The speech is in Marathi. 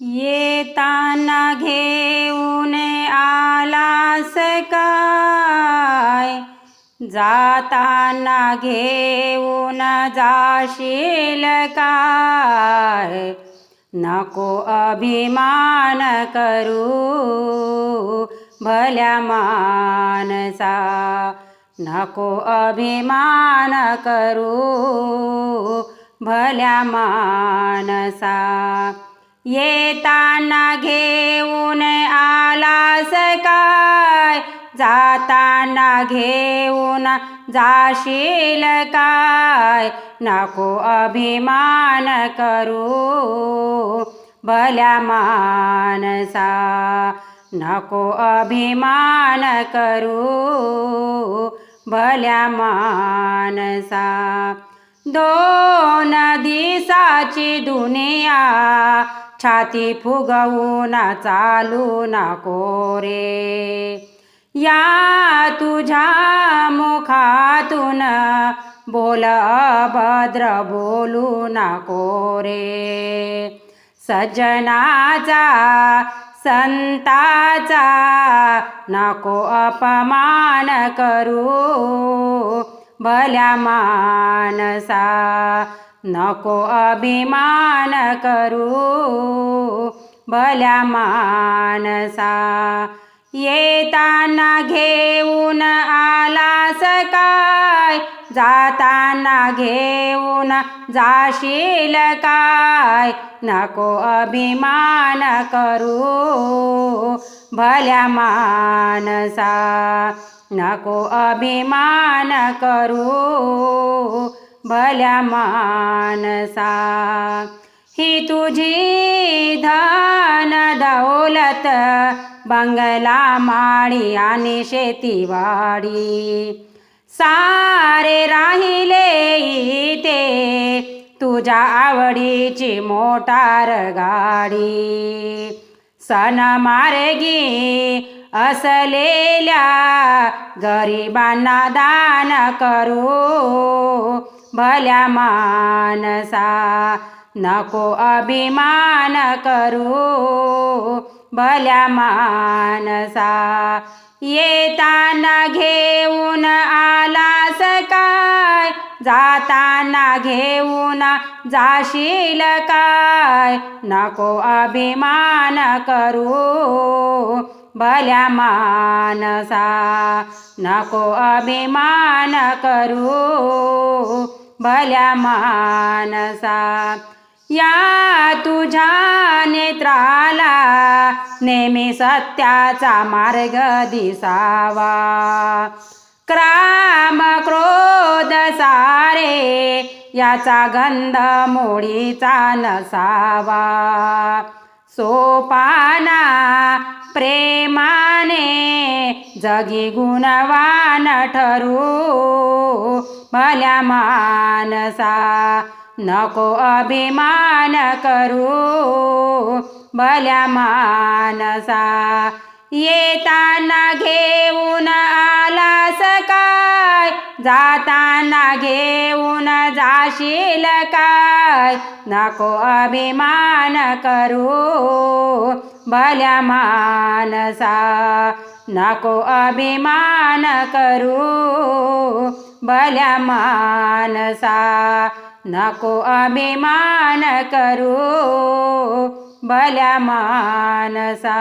येताना घेऊन आलास काय? जाताना घेऊन जाशील काय? नको अभिमान करू भल्या मानसा नको अभिमान करू भल्या मानसा येताना घेऊन आलास काय? जाताना घेऊन जाशील काय? नको अभिमान करू भल्या मानसा नको अभिमान करू भल्या मानसा दोन दिसाची दुनिया छाती फुगवू ना चालू नको रे. या तुझ्या मुखातून बोल अभद्र बोलू नको रे. सज्जनाचा संताचा नको अपमान करू. भल्या मानसा नको अभिमान करू भल्या मानसा. येताना घेऊन आलास काय? जाताना घेऊन जाशील काय? नको अभिमान करू भल्या मानसा. नको अभिमान करू भल्या मानसा ही तुझी धन दौलत बंगला माळी आणि शेतीवाडी. सारे राहिले ते तुझ्या आवडीची मोटार गाडी. सन मार्गी असलेल्या गरिबांना दान करू. भल्या मानसा नको अभिमान करू भल्या मानसा येताना घेऊन आलास काय? जाताना घेऊन जाशील काय? नको अभिमान करू भल्या मानसा नको अभिमान करू भल्या मानसा या तुझ्या नेत्राला नेहमी सत्याचा मार्ग दिसावा. क्राम क्रोध सारे याचा गंध मोडीचा नसावा. सोपाना प्रेमाने जगी गुणवान ठरू. भल्या मानसा नको अभिमान करू भल्या मानसा येताना घेऊन आलास काय? जाताना घेऊन जाशील काय? नको अभिमान करू भल्या मानसा नको अभिमान करू भल्या मानसा नको अभिमान करू भल्या मानसा